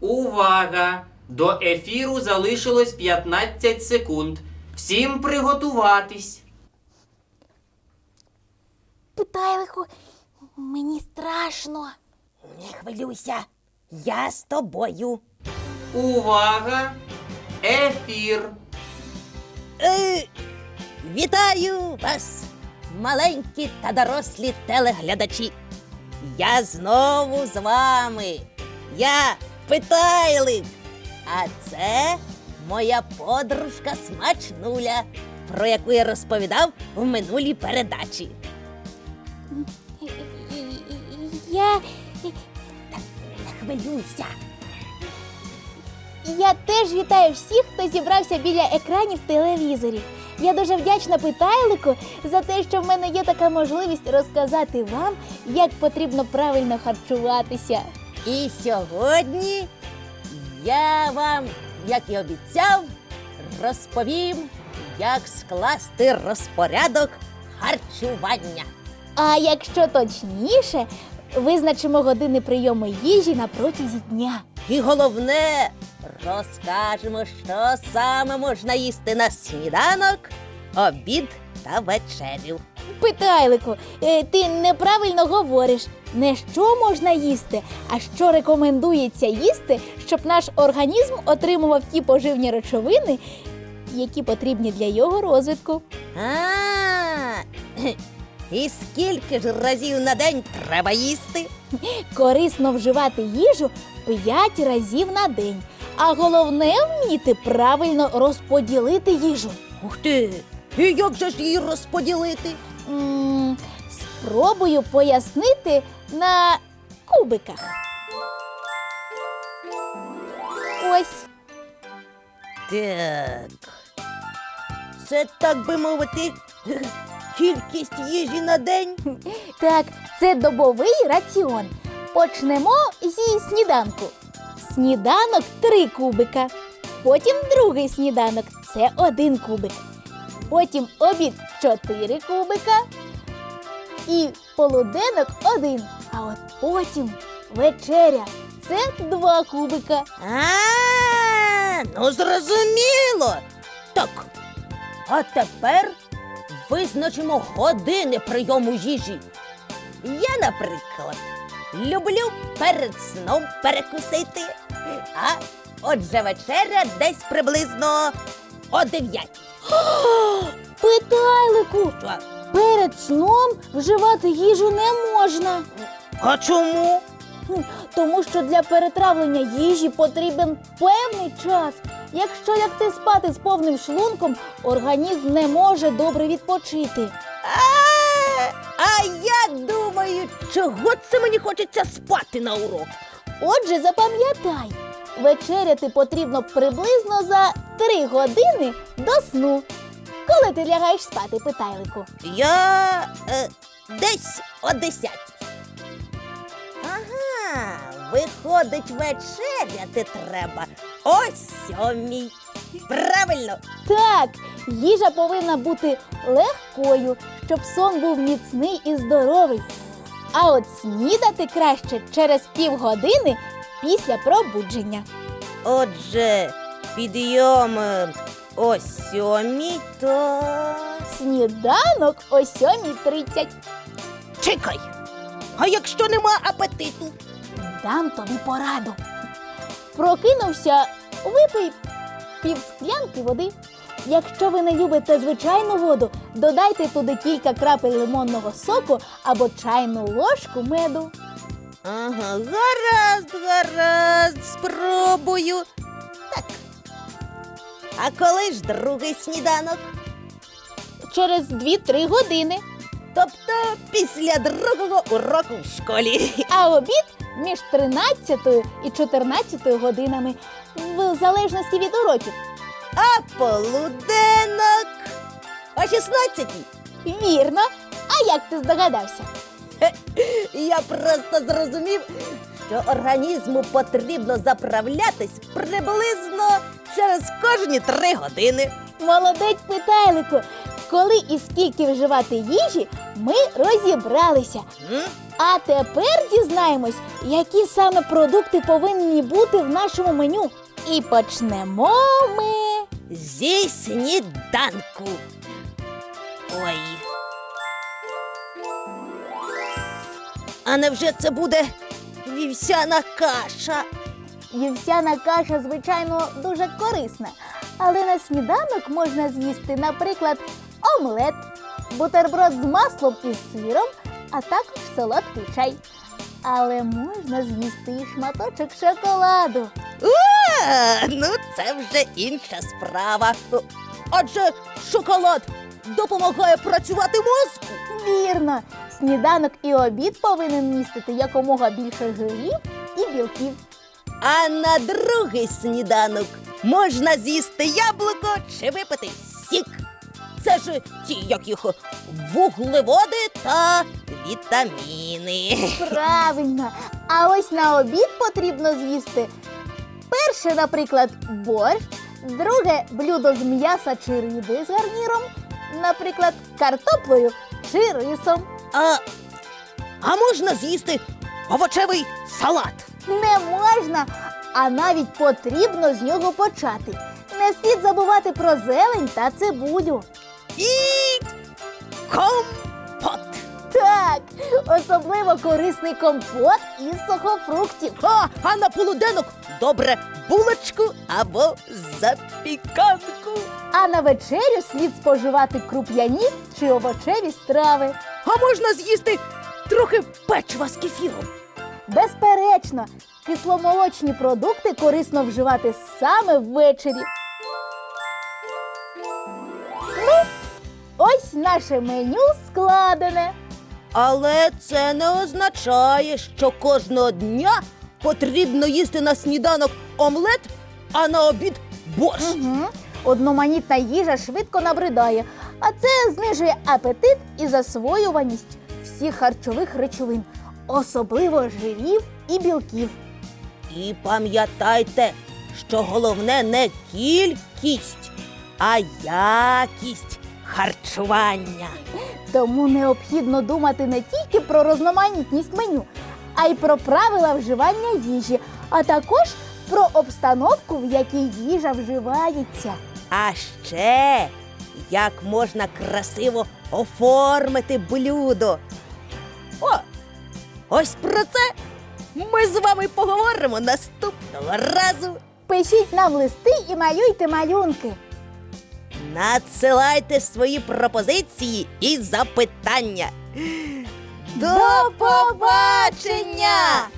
Увага! До ефіру залишилось 15 секунд. Всім приготуватись! Питайлику, мені страшно. Не хвилюйся, я з тобою. Увага! Ефір! Е, вітаю вас, маленькі та дорослі телеглядачі. Я знову з вами. Я Питайлик. А це моя подружка Смачнуля, про яку я розповідав в минулій передачі. Я. Не хвилюйся. Я теж вітаю всіх, хто зібрався біля екранів телевізорів. Я дуже вдячна питайлику за те, що в мене є така можливість розказати вам, як потрібно правильно харчуватися. І сьогодні я вам, як і обіцяв, розповім, як скласти розпорядок харчування. А якщо точніше, визначимо години прийому їжі на протязі дня. І головне, розкажемо, що саме можна їсти на сніданок, обід та вечерю. Питайлику, е, ти неправильно говориш. Не що можна їсти, а що рекомендується їсти, щоб наш організм отримував ті поживні речовини, які потрібні для його розвитку. А, і скільки ж разів на день треба їсти? Корисно вживати їжу 5 разів на день. А головне вміти правильно розподілити їжу. Ух ти! І як же ж її розподілити? М, Спробую пояснити на кубиках. Ось. Так. Це так би мовити, кількість їжі на день. Так, це добовий раціон. Почнемо зі сніданку. Сніданок три кубика. Потім другий сніданок це один кубик. Потім обід чотири кубика. І полуденок один. А от потім вечеря це два кубика. А, ну зрозуміло. Так. А тепер визначимо години прийому їжі. Я, наприклад, люблю перед сном перекусити. А отже, вечеря десь приблизно о 9. Питайлику, Що? перед сном вживати їжу не можна. А чому? Тому що для перетравлення їжі потрібен певний час. Якщо лягти спати з повним шлунком, організм не може добре відпочити. А, я думаю, чого це мені хочеться спати на урок? Отже, запам'ятай, вечеряти потрібно приблизно за 3 години до сну. Коли ти лягаєш спати, питайлику? Я е, десь о 10. Ага, виходить, вечеряти треба о сьомій. Правильно. Так, їжа повинна бути легкою, щоб сон був міцний і здоровий. А от снідати краще через півгодини після пробудження. Отже, підйом е, о сьомій, то. Сніданок о 7.30. Чекай. А якщо нема апетиту? Дам тобі пораду. Прокинувся, випий півсклянки води. Якщо ви не любите звичайну воду, додайте туди кілька крапель лимонного соку або чайну ложку меду. Ага, гаразд, гаразд, спробую. Так. А коли ж другий сніданок? Через 2-3 години. Тобто після другого уроку в школі. А обід між 13 і 14 годинами, в залежності від уроків. А полуденок о 16 Вірно. А як ти здогадався? Я просто зрозумів, що організму потрібно заправлятись приблизно через кожні три години. Молодець питайлику. Коли і скільки вживати їжі, ми розібралися. М? А тепер дізнаємось, які саме продукти повинні бути в нашому меню. І почнемо ми. Зі сніданку. Ой. А невже це буде вівсяна каша? Вівсяна каша, звичайно, дуже корисна. Але на сніданок можна з'їсти, наприклад, омлет, бутерброд з маслом і сиром, а також солодкий чай. Але можна з'їсти і шматочок шоколаду. А, ну це вже інша справа. Адже шоколад допомагає працювати мозку. Вірно, сніданок і обід повинен містити якомога більше жирів і білків. А на другий сніданок можна з'їсти яблуко чи випити сік. Це ж ті, як їх вуглеводи та вітаміни. Правильно. А ось на обід потрібно з'їсти перше, наприклад, борщ, друге блюдо з м'яса чи риби з гарніром, наприклад, картоплею чи рисом. А, а можна з'їсти овочевий салат. Не можна, а навіть потрібно з нього почати. Не слід забувати про зелень та цибулю. І компот. Так, особливо корисний компот із сухофруктів. А, а на полуденок добре булочку або запіканку. А на вечерю слід споживати круп'яні чи овочеві страви. А можна з'їсти трохи печива з кефіром. Безперечно, кисломолочні продукти корисно вживати саме ввечері. Ну, ось наше меню складене. Але це не означає, що кожного дня потрібно їсти на сніданок омлет, а на обід борщ. Угу. Одноманітна їжа швидко набридає, а це знижує апетит і засвоюваність всіх харчових речовин, особливо жирів і білків. І пам'ятайте, що головне не кількість, а якість харчування. Тому необхідно думати не тільки про різноманітність меню, а й про правила вживання їжі, а також про обстановку, в якій їжа вживається. А ще як можна красиво оформити блюдо. О, ось про це ми з вами поговоримо наступного разу. Пишіть нам листи і малюйте малюнки. Надсилайте свої пропозиції і запитання. До побачення!